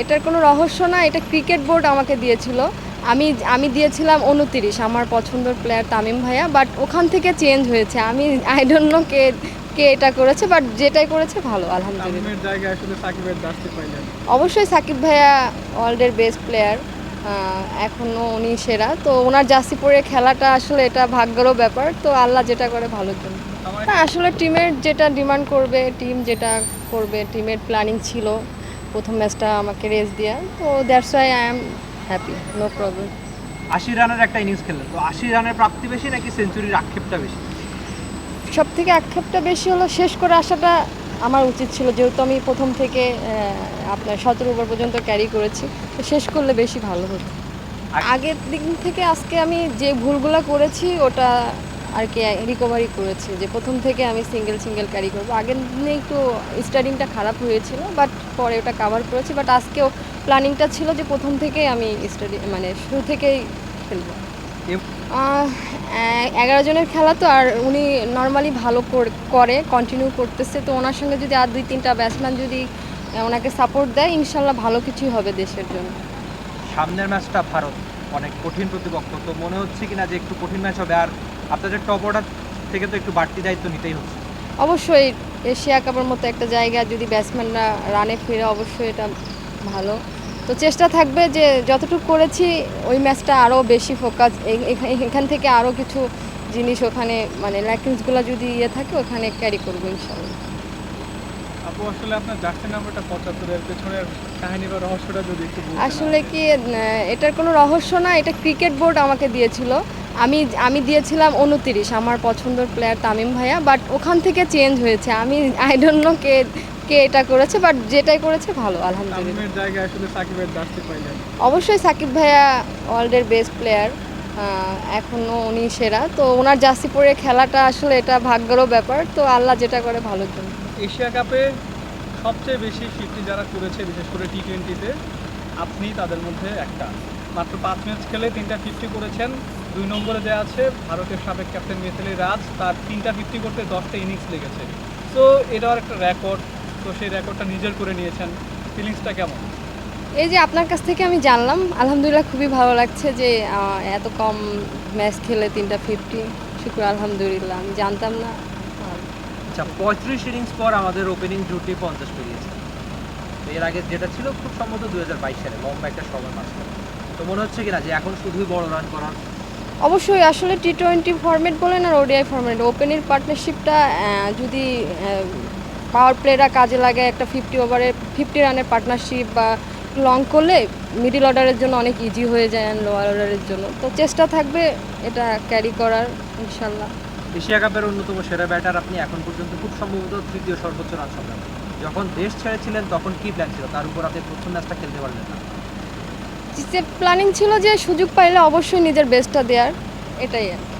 এটার কোনো রহস্য না এটা ক্রিকেট বোর্ড আমাকে দিয়েছিল। আমি আমি দিয়েছিলাম উনতিরিশ আমার পছন্দের প্লেয়ার তামিম ভাইয়া বাট ওখান থেকে চেঞ্জ হয়েছে। আমি আই ডোন্ট নো কে কে এটা করেছে বাট যেটাই করেছে ভালো আলহামদুলিল্লাহ। অবশ্যই সাকিব ভাইয়া ওয়ার্ল্ডের বেস্ট প্লেয়ার এখনও উনি সেরা। তো ওনার জার্সি পরে খেলাটা আসলে এটা ভাগ্যেরও ব্যাপার। তো আল্লাহ যেটা করে ভালো জন্য আসলে টিমের যেটা ডিমান্ড করবে টিম যেটা করবে টিমের প্ল্যানিং ছিল। প্রথম ম্যাচটা আমাকে রেস দেওয়া তো that's why I am happy no problem আশি রানের একটা ইনিংস খেললেন তো আশি রানের প্রাপ্তি বেশি নাকি সেঞ্চুরির আক্ষেপটা বেশি? সব থেকে আক্ষেপটা বেশি হলো শেষ করে আসাটা আমার উচিত ছিল যেহেতু আমি প্রথম থেকে আপনার সতেরো ওভার পর্যন্ত ক্যারি করেছি তো শেষ করলে বেশি ভালো হতো। আগ- আগের দিন থেকে আজকে আমি যে ভুলগুলো করেছি ওটা আর কি রিকভারি করেছি যে প্রথম থেকে আমি সিঙ্গেল সিঙ্গেল ক্যারি করব। আগের দিনে একটু স্টার্টিংটা খারাপ হয়েছিল বাট পরে ওটা কাভার করেছি বাট আজকেও প্ল্যানিংটা ছিল যে প্রথম থেকেই আমি স্টাডি মানে শুরু থেকেই খেলব। এগারো জনের খেলা তো আর উনি নর্মালি ভালো কর- করে কন্টিনিউ করতেছে তো ওনার সঙ্গে যদি আর দুই তিনটা ব্যাটসম্যান যদি ওনাকে সাপোর্ট দেয় ইনশাল্লাহ ভালো কিছুই হবে দেশের জন্য। সামনের ম্যাচটা ভারত অনেক কঠিন প্রতিপক্ষ তো মনে হচ্ছে কিনা যে একটু কঠিন ম্যাচ হবে আর আপনাদের টপ অর্ডার থেকে তো একটু বাড়তি দায়িত্ব নিতেই হচ্ছে। অবশ্যই এশিয়া কাপের মতো একটা জায়গা যদি ব্যাটসম্যানরা রানে ফিরে অবশ্যই এটা ভালো। তো চেষ্টা থাকবে যে যতটুকু করেছি ওই ম্যাচটা আরও বেশি ফোকাস এখান থেকে আরও কিছু জিনিস ওখানে মানে ল্যাকিংসগুলো যদি ইয়ে থাকে ওখানে ক্যারি করব ইনশাল্লাহ আপু আসলে আপনার জার্সি নাম্বারটা পঁচাত্তরের পেছনের কাহিনী বা রহস্যটা যদি একটু আসলে কি এটার কোনো রহস্য না এটা ক্রিকেট বোর্ড আমাকে দিয়েছিল। আমি আমি দিয়েছিলাম উনতিরিশ আমার পছন্দের প্লেয়ার তামিম ভাইয়া বাট ওখান থেকে চেঞ্জ হয়েছে। আমি আই ডোন্ট নো কে কে এটা করেছে বাট যেটাই করেছে ভালো আলহামদুলিল্লাহ। অবশ্যই সাকিব ভাইয়া ওয়ার্ল্ডের বেস্ট প্লেয়ার এখনও উনি সেরা। তো ওনার জার্সি পরে খেলাটা আসলে এটা ভাগ্যেরও ব্যাপার। তো আল্লাহ যেটা করে ভালোর জন্য এশিয়া কাপে সবচেয়ে বেশি ফিফটি যারা করেছে বিশেষ করে টি টোয়েন্টিতে আপনি তাদের মধ্যে একটা। মাত্র পাঁচ ম্যাচ খেলে তিনটা ফিফটি করেছেন। দুই নম্বরে দেওয়া আছে ভারতের সাবেক ক্যাপ্টেন মিথালি রাজ তার তিনটা ফিফটি করতে দশটা ইনিংস লেগেছে। তো এটাও একটা রেকর্ড তো সেই রেকর্ডটা নিজের করে নিয়েছেন। ফিলিংসটা কেমন? এই যে আপনার কাছ থেকে আমি জানলাম আলহামদুলিল্লাহ খুবই ভালো লাগছে যে এত কম ম্যাচ খেলে তিনটা ফিফটি শুক্র আলহামদুলিল্লাহ আমি জানতাম না। আর আচ্ছা পঁয়ত্রিশ ইনিংস পর আমাদের ওপেনিং জুটি পঞ্চাশ পেরিয়েছে। তো এর আগে যেটা ছিল খুব সম্ভবত দু হাজার বাইশ সালে লম্বা একটা সময় মাঝখানে। তো মনে হচ্ছে কিনা যে এখন শুধুই বড় রান করার? অবশ্যই আসলে টি টোয়েন্টি ফর্মেট বলেন আর ওডিআই ফর্মেট ওপেনের পার্টনারশিপটা যদি পাওয়ার প্লেরা কাজে লাগে একটা ফিফটি ওভারের ফিফটি রানের পার্টনারশিপ বা লং করলে মিডিল অর্ডারের জন্য অনেক ইজি হয়ে যায় লোয়ার অর্ডারের জন্য। তো চেষ্টা থাকবে এটা ক্যারি করার ইনশাল্লাহ। এশিয়া কাপের অন্যতম সেরা ব্যাটার আপনি এখন পর্যন্ত খুব সম্ভবত তৃতীয় সর্বোচ্চ রান সংগ্রাম। যখন দেশ ছেড়েছিলেন, তখন কি প্ল্যান ছিল তার উপর আপনি প্রথম ম্যাচটা খেলতে পারলেন না প্ল্যানিং ছিল যে সুযোগ পাইলে অবশ্যই নিজের বেস্টটা দেওয়ার এটাই আর কি।